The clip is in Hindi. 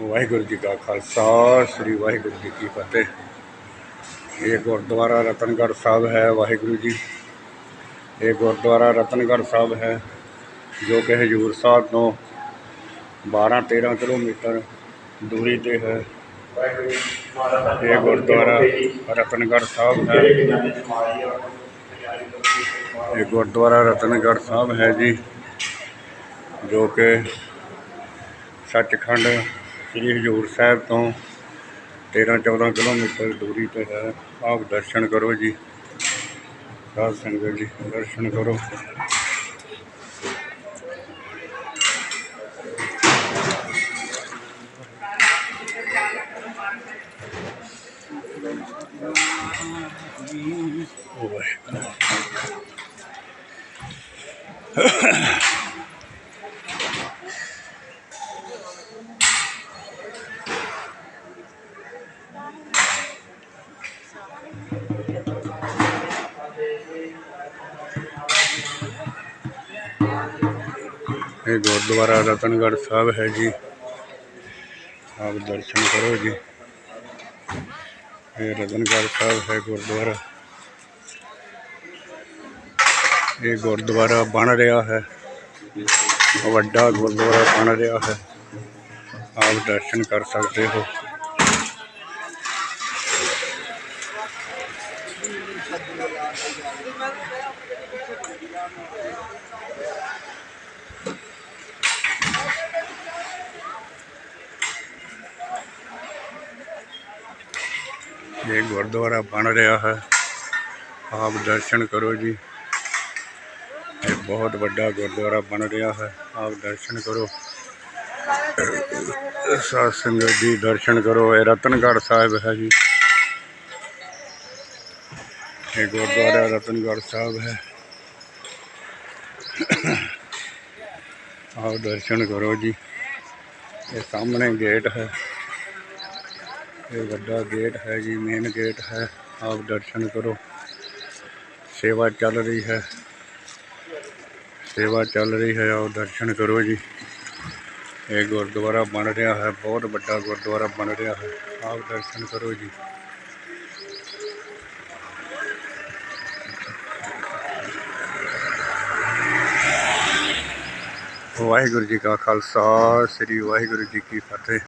ਵਾਹਿਗੁਰੂ ਜੀ ਕਾ ਖਾਲਸਾ, ਸ੍ਰੀ ਵਾਹਿਗੁਰੂ ਜੀ ਕੀ ਫਤਿਹ। ਇਹ ਗੁਰਦੁਆਰਾ ਰਤਨਗੜ੍ਹ ਸਾਹਿਬ ਹੈ ਵਾਹਿਗੁਰੂ ਜੀ। ਇਹ ਗੁਰਦੁਆਰਾ ਰਤਨਗੜ੍ਹ ਸਾਹਿਬ ਹੈ, ਜੋ ਕਿ ਹਜੂਰ ਸਾਹਿਬ ਤੋਂ 12-13 ਕਿਲੋਮੀਟਰ ਦੂਰੀ ਤੇ ਹੈ। ਇਹ ਗੁਰਦੁਆਰਾ ਰਤਨਗੜ੍ਹ ਸਾਹਿਬ ਹੈ। ਇਹ ਗੁਰਦੁਆਰਾ ਰਤਨਗੜ੍ਹ ਸਾਹਿਬ ਹੈ ਜੀ, ਜੋ ਕਿ ਸੱਚਖੰਡ ਸ੍ਰੀ ਹਜੂਰ ਸਾਹਿਬ ਤੋਂ 13-14 ਕਿਲੋਮੀਟਰ ਦੂਰੀ ਤੇ ਹੈ ਆਪ ਦਰਸ਼ਨ ਕਰੋ ਜੀ ਸਾਧ ਸੰਗਤ ਜੀ ਦਰਸ਼ਨ ਕਰੋ ਵਾਹਿਗੁਰੂ ਇਹ ਗੁਰਦੁਆਰਾ ਰਤਨਗੜ੍ਹ ਸਾਹਿਬ ਹੈ ਜੀ ਆਪ ਦਰਸ਼ਨ ਕਰੋ ਜੀ ਇਹ ਰਤਨਗੜ੍ਹ ਸਾਹਿਬ ਹੈ ਗੁਰਦੁਆਰਾ ਇਹ ਗੁਰਦੁਆਰਾ ਬਣ ਰਿਹਾ ਹੈ ਵੱਡਾ ਗੁਰਦੁਆਰਾ ਬਣ ਰਿਹਾ ਹੈ ਆਪ ਦਰਸ਼ਨ ਕਰ ਸਕਦੇ ਹੋ ये गुरुद्वारा बन रहा है। आप दर्शन करो जी। ये बहुत बड़ा गुरुद्वारा बन रहा है। आप दर्शन करो। सत्संग जी दर्शन करो। ये रतनगढ़ साहब है जी। ये गुरुद्वारा रतनगढ़ साहब है। आप दर्शन करो जी। ये सामने गेट है। ਹੈ ਇਹ ਵੱਡਾ ਗੇਟ ਹੈ ਜੀ ਮੇਨ ਗੇਟ ਹੈ ਆਪ ਦਰਸ਼ਨ ਕਰੋ ਸੇਵਾ ਚੱਲ ਰਹੀ ਹੈ ਸੇਵਾ ਚੱਲ ਰਹੀ ਹੈ ਆਪ ਦਰਸ਼ਨ ਕਰੋ ਜੀ ਇਹ ਗੁਰਦੁਆਰਾ ਬਣ ਰਿਹਾ ਹੈ ਬਹੁਤ ਵੱਡਾ ਗੁਰਦੁਆਰਾ ਬਣ ਰਿਹਾ ਹੈ ਆਪ ਦਰਸ਼ਨ ਕਰੋ ਜੀ ਵਾਹਿਗੁਰੂ ਜੀ ਕਾ ਖਾਲਸਾ ਸ੍ਰੀ ਵਾਹਿਗੁਰੂ ਜੀ ਕੀ ਫਤਿਹ